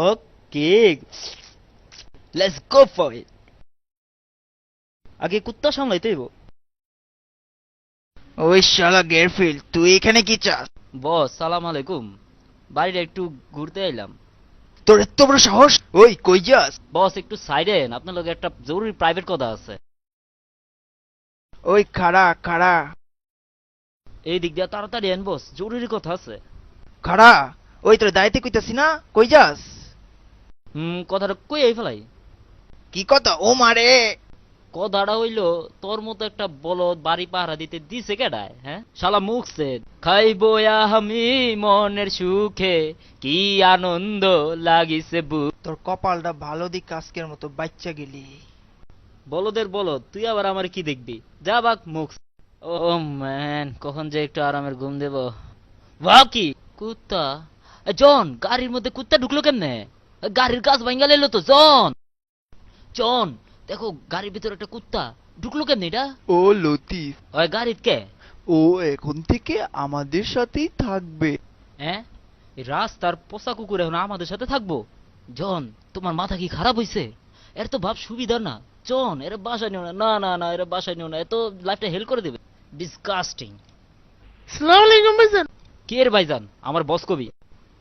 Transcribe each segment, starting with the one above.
Okay let's go for it আগে কুত্তা সামলাইতে হইব। ওই শালা গেরফিল্ড তুই এখানে কি চাস? বস সালাম আলাইকুম। বাড়িটা একটু ঘুরতে এলাম তোর এত বড় সাহস? ওই কই যাস? বস একটু সাইডেন আপনার লগে একটা জরুরি প্রাইভেট কথা আছে। ওই খাড়া খাড়া। এই দিক দিয়ে তাড়াতাড়ি এন বস জরুরি কথা আছে। খাড়া? ওই তোর কইতাছি না কই যাস? হুম কথাটা কই এই ফেলাই? কি কথা? ও মারে। কথাটা হইল তোর মতো একটা বলদ বাড়ি পাহারা দিতে দিছে কেডায় হ্যাঁ? শালা মুখছে খাইব আমি মনের সুখে কি আনন্দ লাগিছে বুক। তোর কপালটা ভালো দিক আজকের মতো বাচ্চা গেলি। বলদের বলদ তুই আবার আমার কি দেখবি? যা বাক মুখ ও ম্যান কখন যে একটু আরামের ঘুম দেব। বাহ কি কুত্তা। জন গাড়ির মধ্যে কুত্তা ঢুকলো কেমনে? গাড়ির কাজ ভাঙ্গা এলো তো জন। জন দেখো গাড়ির ভিতরে একটা কুত্তা ঢুকলো কেমনে এটা? ও লতিফ। ওই গাড়িত কে? ও এখন থেকে আমাদের সাথেই থাকবে। হ্যাঁ? এই রাস্তার পোষা কুকুর এখন আমাদের সাথে থাকব। জন তোমার মাথা কি খারাপ হইছে? এর তো ভাব সুবিধা না। জন এর বাসায় নিও না। না না না এর বাসায় নিও না। এত লাইফটা হেল করে দেবে। ডিসকাস্টিং সালাম আলাইকুম ভাইজান। কে এর ভাইজান? আমার বস কবি।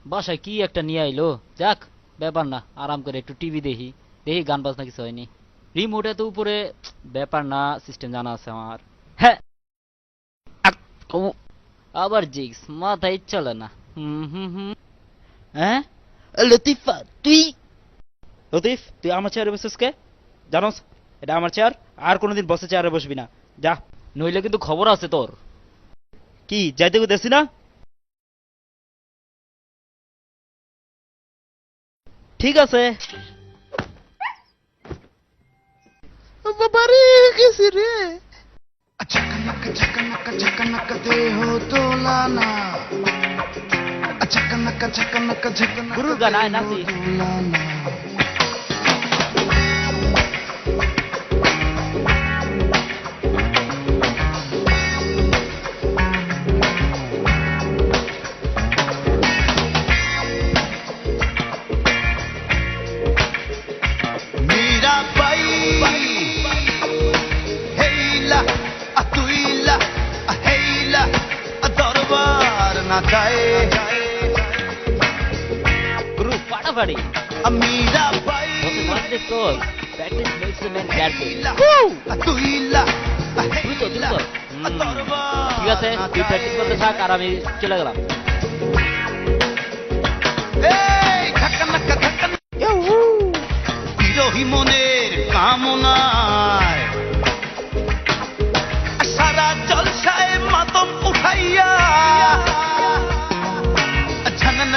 বাসায় কি একটা নিয়ে আইলো? যাক, ব্যাপার না, আরাম করে একটু টিভি দেখি। দেখি গান বাজনা কিছু হয়নি। রিমোট এত উপরে, ব্যাপার না সিস্টেম জানা আছে আমার। হ্যাঁ। আবার জিক্স মাথায় চলে না। হ্যাঁ? লতিফা, তুই? লতিফ, তুই আমার চেয়ারে বসিস কে? জানোস, এটা আমার চেয়ার আর কোনোদিন বসে চেয়ারে বসবি না। যা, নইলে কিন্তু খবর আছে তোর। কি, যাইতে দেখছি না? ठीक আছে बबरे किस रे। अच्छा, अचकनक अचकनक अच्छा, अचकनक अच्छा, दे हो तो लाना। अचकनक अचकनक अचकनक गुरु गाना है तो ना सी দরবার না যায় গুরু ফাটাফাটি আমিরা বাই বসে মারতে চল practice makes the man careful আতুইলা দ্রুত দ্রুত হুম, ঠিক আছে তুই প্র্যাকটিস করতে থাক আর আমি চলে গেলাম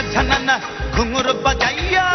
ঝানানা ঝানানা ঘুঙুর বাজাইয়া